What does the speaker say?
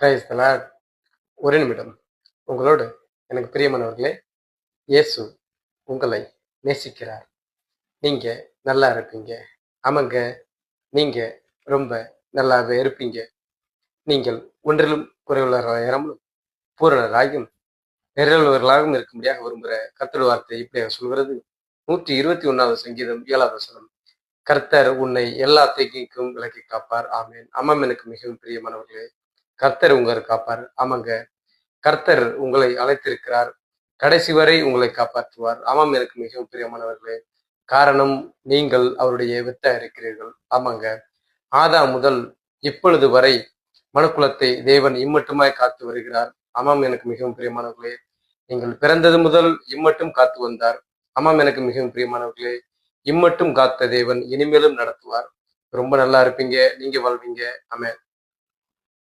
கிரைஸ்தலார் ஒரு நிமிடம். உங்களோடு எனக்கு பிரியமானவர்களே இயேசு உங்களை நேசிக்கிறார். நீங்க நல்லா இருப்பீங்க. ஆமாங்க நீங்க ரொம்ப நல்லாவே இருப்பீங்க. நீங்கள் ஒன்றிலும் குறைவுள்ளவராயிரமும் பூரணராயும் நிறைவுள்ளவர்களாகவும் இருக்கும்படியாக விரும்புகிற கத்தடு வார்த்தை இப்படியாக சொல்கிறது. நூற்றி இருபத்தி ஒன்றாவது சங்கீதம் ஏழாவது வசனம். கர்த்தர் உன்னை எல்லா தீங்கிக்கும் விலக்கி காப்பார். ஆமேன். ஆமாம் எனக்கு மிகவும் பிரியமானவர்களே கர்த்தர் உங்களை காப்பார். ஆமாங்க. கர்த்தர் உங்களை அழைத்திருக்கிறார். கடைசி வரை உங்களை காப்பாற்றுவார். ஆமாம் எனக்கு மிகவும் பிரியமானவர்களே. காரணம் நீங்கள் அவருடைய வித்தா இருக்கிறீர்கள். ஆமாங்க. ஆதா முதல் இப்பொழுது வரை மனுக்குலத்தை தேவன் இம்மட்டுமாய் காத்து வருகிறார். ஆமாம் எனக்கு மிகவும் பிரியமானவர்களே. நீங்கள் பிறந்தது முதல் இம்மட்டும் காத்து வந்தார். ஆமாம் எனக்கு மிகவும் பிரியமானவர்களே. இம்மட்டும் காத்த தேவன் இனிமேலும் நடத்துவார். ரொம்ப நல்லா இருப்பீங்க. நீங்க வாழ்வீங்க. ஆமே